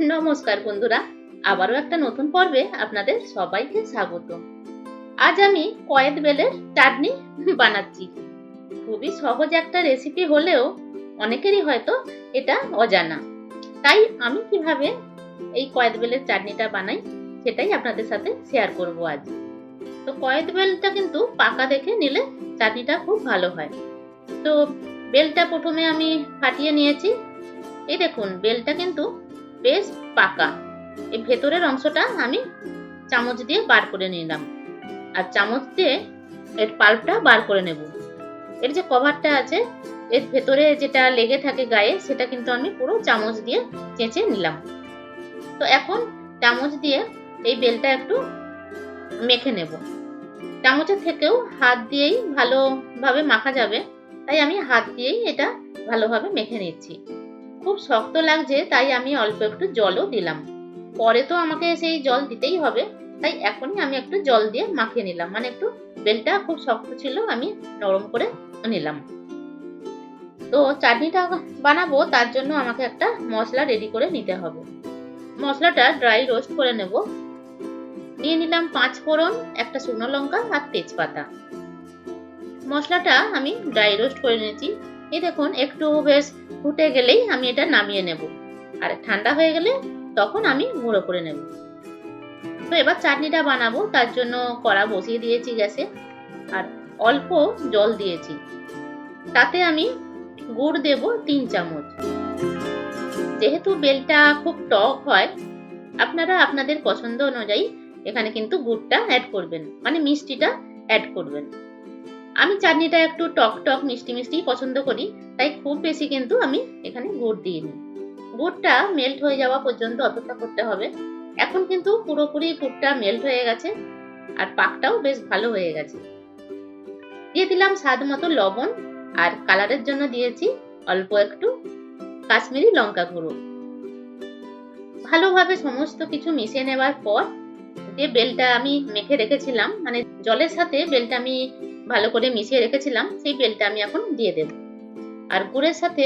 নমস্কার বন্ধুরা, আবারও একটা নতুন পর্বে আপনাদের সবাইকে স্বাগত। আজ আমি কয়েদ বেলের চাটনি বানাচ্ছি। খুবই সহজ একটা রেসিপি হলেও অনেকেরই হয়তো এটা অজানা। তাই আমি কীভাবে এই কয়েদ বেলের চাটনিটা বানাই সেটাই আপনাদের সাথে শেয়ার করব আজ। তো কয়েদ বেলটা কিন্তু পাকা দেখে নিলে চাটনিটা খুব ভালো হয়। তো বেলটা প্রথমে আমি ফাটিয়ে নিয়েছি। এই দেখুন, বেলটা কিন্তু বেশ পাকা। এই ভেতরের অংশটা আমি চামচ দিয়ে বার করে নিলাম। আর চামচ দিয়ে এর পাল্পটা বার করে নেব। এর যে কভারটা আছে, এর ভেতরে যেটা লেগে থাকে গায়ে, সেটা কিন্তু আমি পুরো চামচ দিয়ে চেঁচে নিলাম। তো এখন চামচ দিয়ে এই বেলটা একটু মেখে নেব। চামচের থেকেও হাত দিয়েই ভালোভাবে মাখা যাবে, তাই আমি হাত দিয়েই এটা ভালোভাবে মেখে নিচ্ছি। খুব শক্ত লাগছে, তাই আমি অল্প একটু জলও দিলাম। পরে তো আমাকে সেই জল দিতেই হবে, তাই এখনই আমি একটু জল দিয়ে মাখিয়ে নিলাম। মানে একটু বেলটা খুব শক্ত ছিল, আমি নরম করে নিলাম। তো চাটনিটা বানাবো, তার জন্য আমাকে একটা মশলা রেডি করে নিতে হবে। মশলাটা ড্রাই রোস্ট করে নেব। নিয়ে নিলাম পাঁচ ফোড়ন, একটা শুকনো লঙ্কা আর তেজপাতা। মশলাটা আমি ড্রাই রোস্ট করে নিয়েছি। এই দেখুন, একটু বেশ ফুটে গেলেই আমি এটা নামিয়ে নেব। আর ঠান্ডা হয়ে গেলে তখন আমি গুঁড়ো করে নেব। তো এবার চাটনিটা বানাবো, তার জন্য কড়া বসিয়ে দিয়েছি গ্যাসে, আর অল্প জল দিয়েছি। তাতে আমি গুড় দেব তিন চামচ। যেহেতু বেলটা খুব টক হয়, আপনারা আপনাদের পছন্দ অনুযায়ী এখানে কিন্তু গুড়টা অ্যাড করবেন মানে মিষ্টিটা অ্যাড করবেন। আমি চাটনিটা একটু টক টক, মিষ্টি মিষ্টি পছন্দ করি, তাই খুব বেশি কিন্তু আমি এখানে গুড় দিইনি। গুড়টা মেল্ট হয়ে যাওয়া পর্যন্ত অপেক্ষা করতে হবে। এখন কিন্তু পুরোপুরি গুড়টা মেল্ট হয়ে গেছে আর পাকটাও বেশ ভালো হয়ে গেছে। দিয়ে দিলাম স্বাদ মতো লবণ আর কালারের জন্য দিয়েছি অল্প একটু কাশ্মীরি লঙ্কা গুঁড়ো। ভালোভাবে সমস্ত কিছু মিশিয়ে নেওয়ার পর যে বেলটা আমি মেখে রেখেছিলাম মানে জলের সাথে বেলটা আমি ভালো করে মিশিয়ে রেখেছিলাম, সেই বেলটা আমি এখন দিয়ে দেব। আর গুড়ের সাথে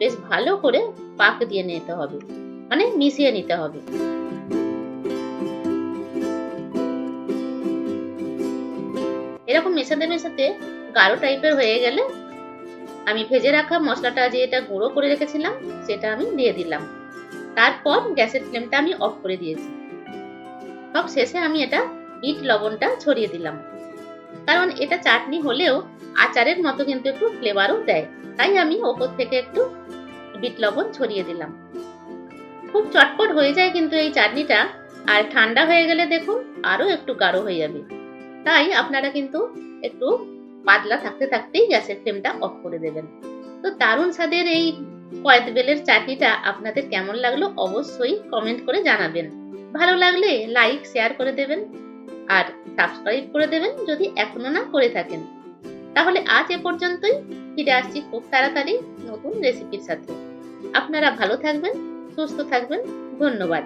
বেশ ভালো করে পাক দিয়ে নিতে হবে মানে মিশিয়ে নিতে হবে। এরকম মেশাতে মেশাতে গাঢ় টাইপের হয়ে গেলে আমি ভেজে রাখা মশলাটা যে এটা গুঁড়ো করে রেখেছিলাম, সেটা আমি দিয়ে দিলাম। তারপর গ্যাসের ফ্লেমটা আমি অফ করে দিয়েছি। সব শেষে আমি এটা ইট লবণটা ছড়িয়ে দিলাম। কারণ এটা চাটনি হলেও আচারের মতো কিন্তু একটু ফ্লেভারও দেয়। তাই আমি ওপর থেকে একটু বিট লবণ ছড়িয়ে দিলাম। খুব চটপট হয়ে যায় কিন্তু এই চাটনিটা। আর ঠান্ডা হয়ে গেলে দেখুন, আরও একটু গাঢ় হয়ে যাবে। তাই আপনারা কিন্তু একটু পাতলা থাকতে থাকতেই গ্যাসের ফ্লেমটা অফ করে দেবেন। তো দারুণ স্বাদের এই কয়েদ বেলের চাটনিটা আপনাদের কেমন লাগল অবশ্যই কমেন্ট করে জানাবেন। ভালো লাগলে লাইক, শেয়ার করে দেবেন। আর সাবস্ক্রাইব করে দেবেন যদি এখনও না করে থাকেন। তাহলে আজ এ পর্যন্তই। ফিরে আসছি খুব তাড়াতাড়ি নতুন রেসিপির সাথে। আপনারা ভালো থাকবেন, সুস্থ থাকবেন। ধন্যবাদ।